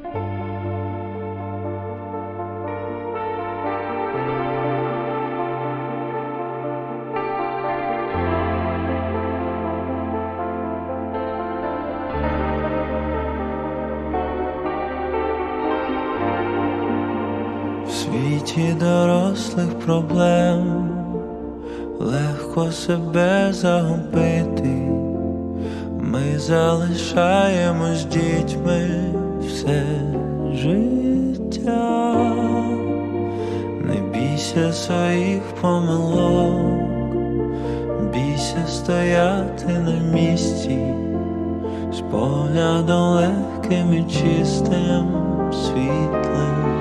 Світі дорослих проблем легко себе загубити. Ми залишаємось дітьми все життя. Не бійся своїх помилок, бійся стояти на місці, з поглядом легким і чистим світлим.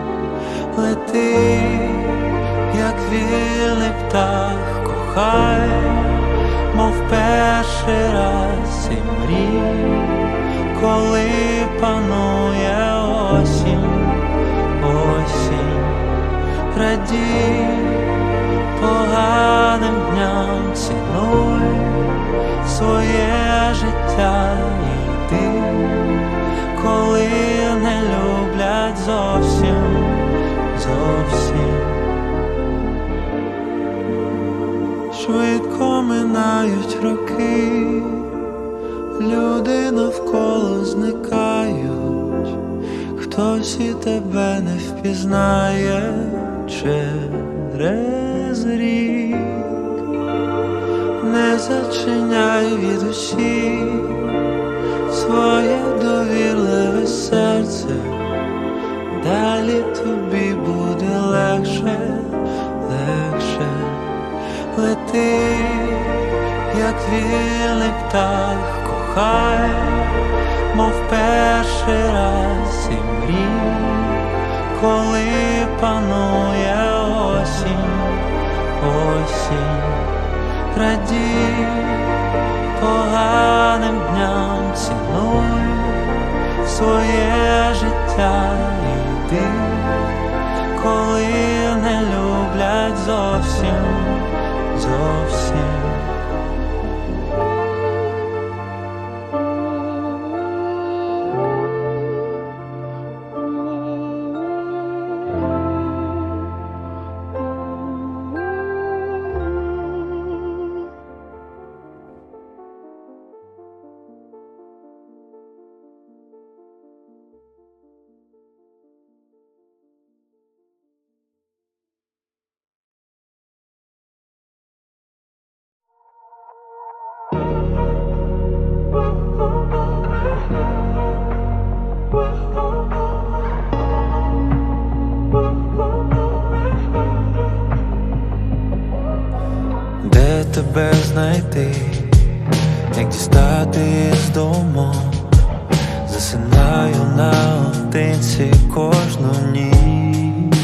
Лети, як вільний птах, кохай, мов перший раз і мрій, коли панує радій, поганим дням цінуй своє життя йди, коли не люблять зовсім, зовсім. Швидко минають роки, люди навколо зникають, хтось і тебе не впізнає через рік, не зачиняй від усіх своє довірливе серце, далі тобі буде легше, легше лети, як вільний птах, кохай, мов перший раз радій, тебе знайти, як дістати з дому, засинаю наодинці кожну ніч.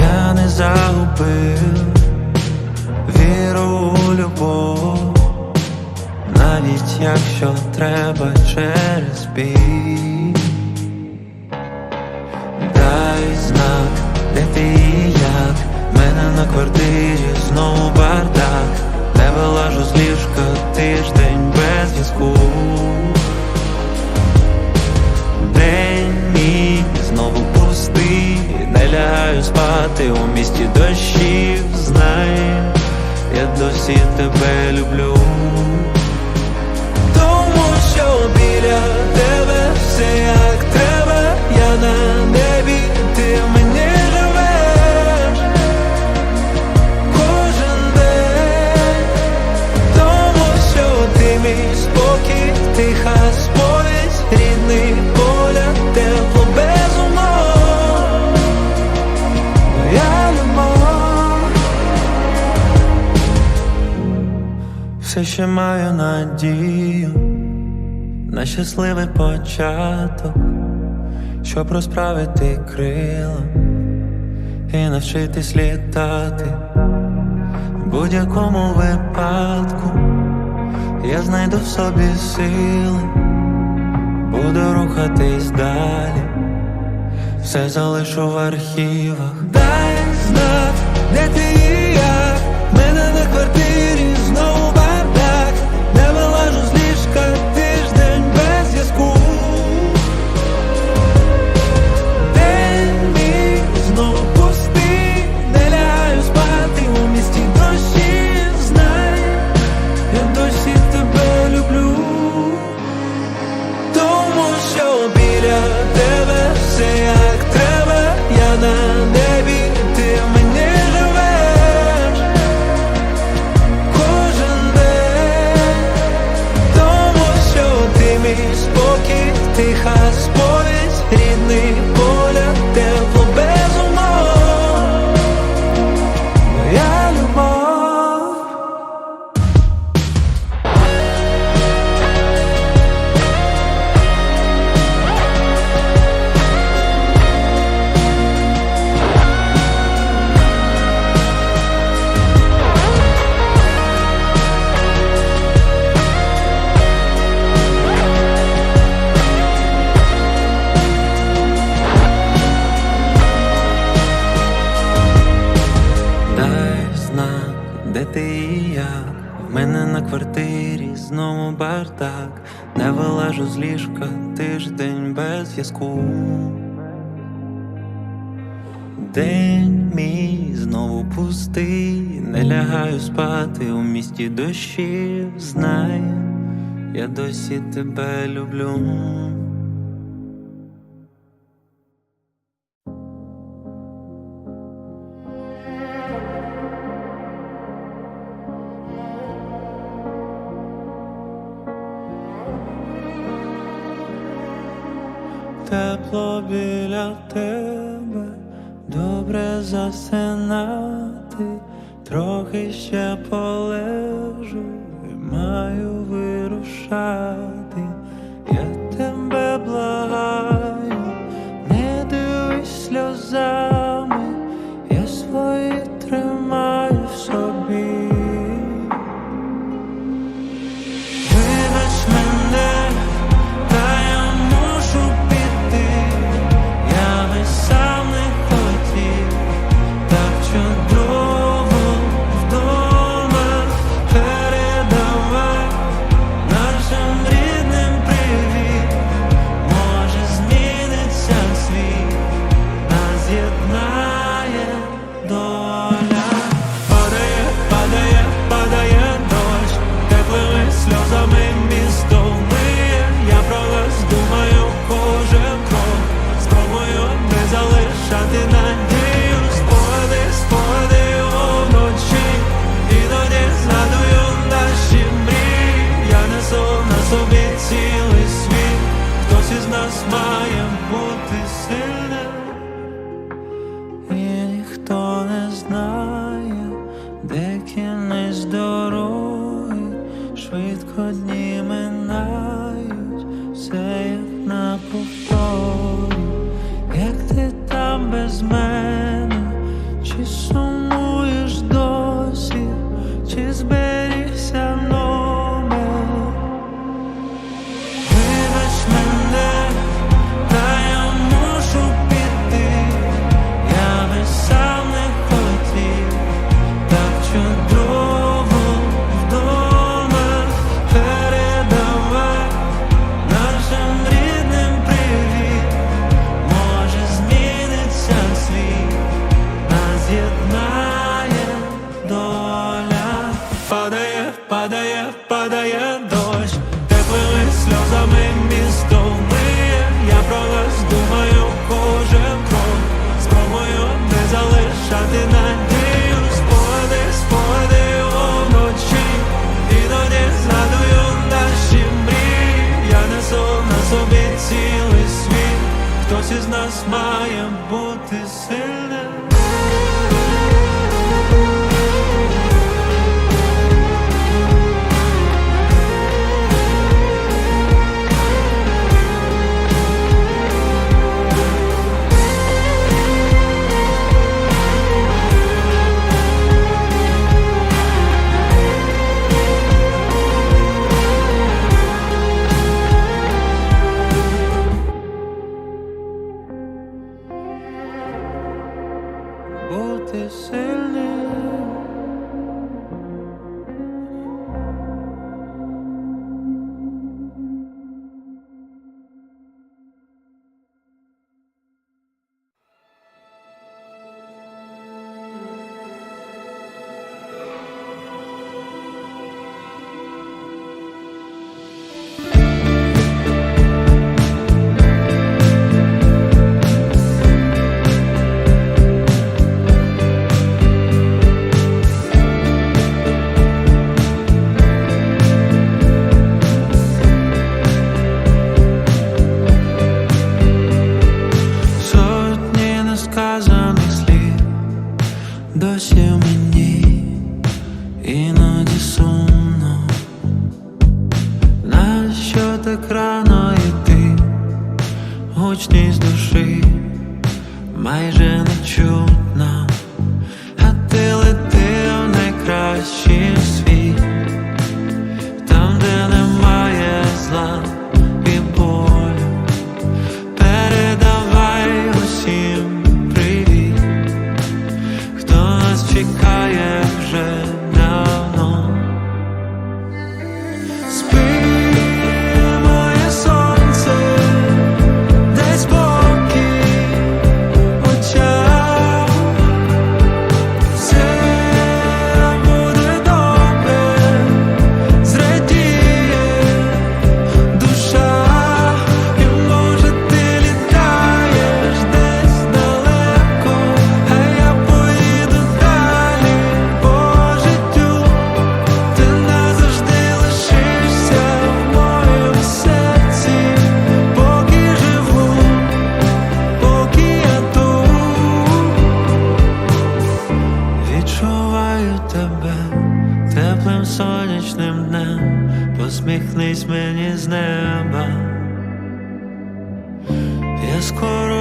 Я не загубив віру у любов, навіть якщо треба через біль. Мене на квартирі знову бардак. Не вилажу з ліжка тиждень без зв'язку. День мій знову пустий Не лягаю спати у місті дощів Знай, я досі тебе люблю ще маю надію на щасливий початок, щоб розправити крила і навчитись літати в будь-якому випадку. Я знайду в собі сили, буду рухатись далі, все залишу в архівах. Дай знак, де ти і як мене на квартирі never, never say I так, не вилежу з ліжка тиждень без зв'язку. День мій знову пустий, не лягаю спати у місті дощів, знай, я досі тебе люблю. добре засинати, трохи ще полежу маю вирушати.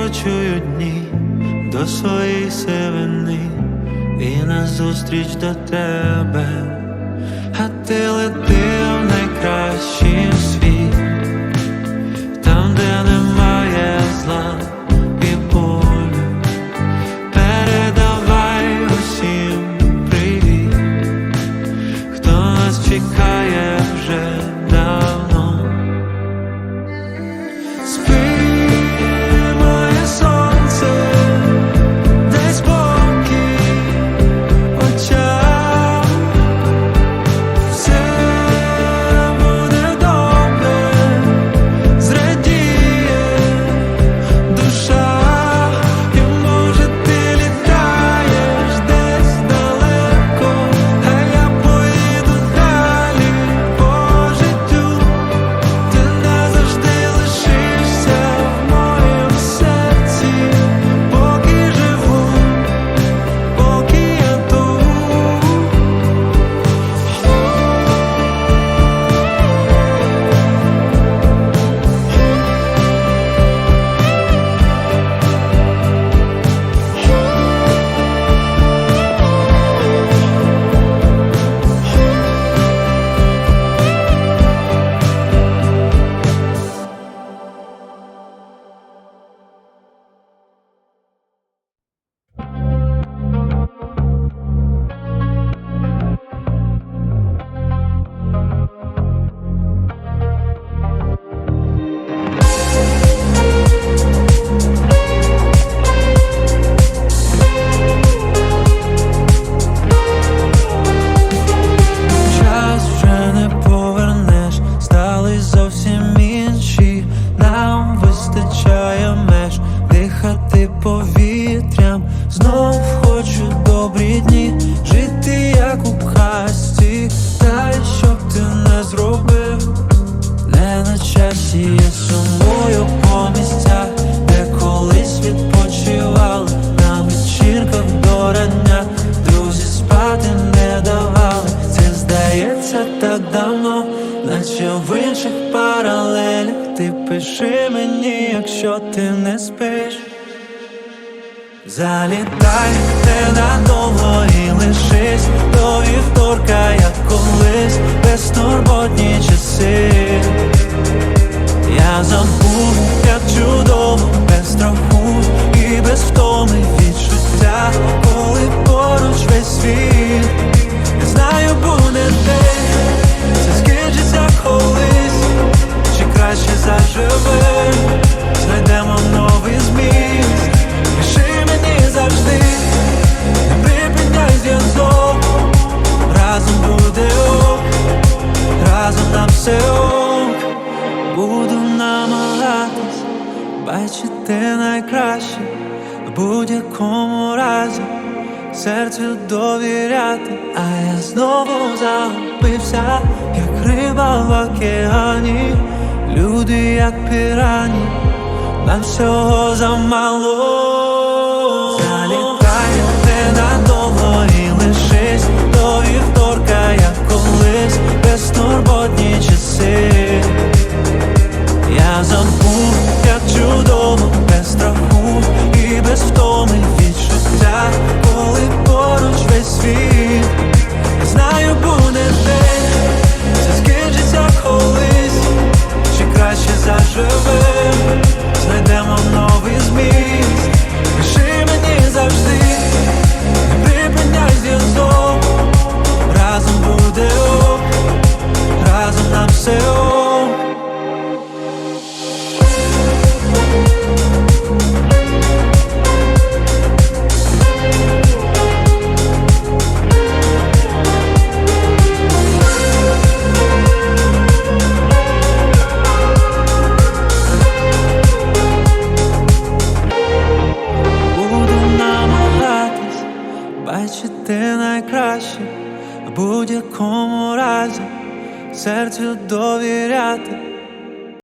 скорочують дні до своєї сивини. І назустріч до тебе, а ти лети в найкращий світ, там, де немає зла. Залітай ненадовго і лишись. До вівторка бачити найкраще в будь-якому разі? Серцю довіряти, а я знову загубився, як риба в океані, люди, як пірані, нам всього замало, залітайте надовго і лишись до вівторка, як колись, безтурботні часи